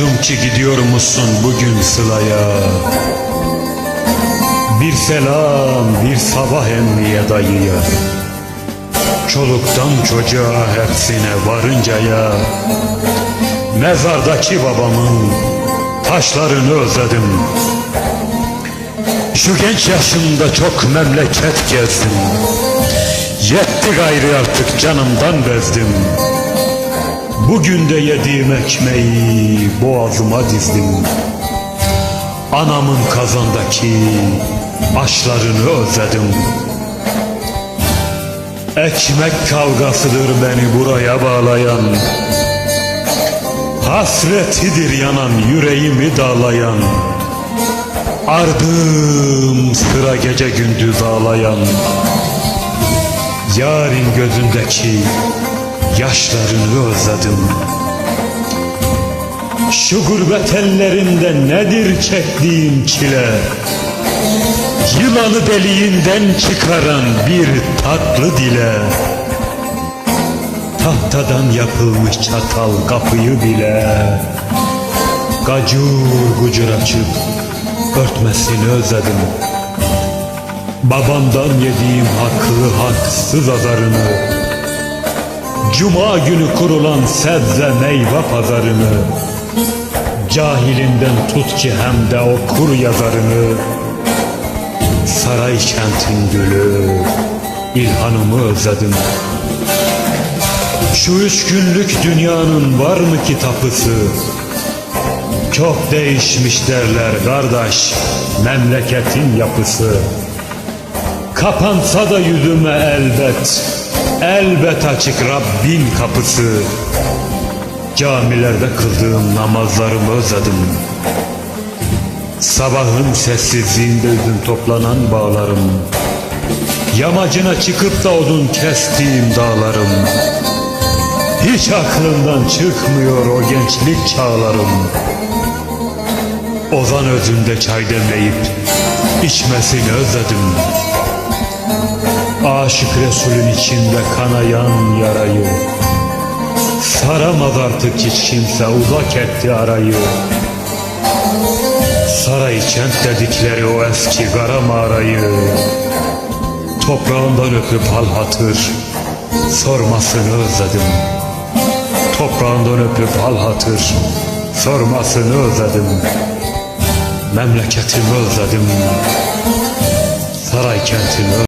karşı gidiyor musun bugün Sıla'ya? Bir selam, bir sabah emniye dayıya. Çoluktan çocuğa hepsine varıncaya. Mezardaki babamın taşlarını özledim. Şu genç yaşımda çok memleket gezdim. Yetti gayrı artık canımdan bezdim. Bugün de yediğim ekmeği boğazıma dizdim. Anamın kazandaki aşlarını özledim. Ekmek kavgasıdır beni buraya bağlayan. Hasretidir yanan yüreğimi dağlayan. Ardım sıra gece gündüz ağlayan. Yarın gözündeki yaşlarını özledim. Şu gurbet ellerinde nedir çektiğim çile? Yılanı deliğinden çıkaran bir tatlı dile. Tahtadan yapılmış çatal kapıyı bile Gacur gucur açıp örtmesini özledim Babamdan yediğim haklı haksız azarını Cuma günü kurulan sebze meyve pazarını Cahilinden tut ki hem de okur yazarını Saray kentin gülü İlhanımı özledim. Şu üç günlük dünyanın var mı ki tapısı? Çok değişmiş derler kardeş memleketin yapısı. Kapansa da yüzüme elbet Elbet açık Rabbin kapısı. Camilerde kıldığım namazlarımı özledim. Sabahın sessizliğinde üzüm toplanan bağlarım. Yamacına çıkıp da odun kestiğim dağlarım. Hiç aklımdan çıkmıyor o gençlik çağlarım. Ozan özünde çay demleyip içmesini özledim Aşık Resulün içinde kanayan yarayı. Saramaz artık hiç kimse uzak etti arayı. Saray kent dedikleri o eski kara mağarayı. Toprağından öpüp hal hatır sormasını özledim. Toprağından öpüp hal hatır sormasını özledim. Memleketimi özledim. Saray kentimi özledim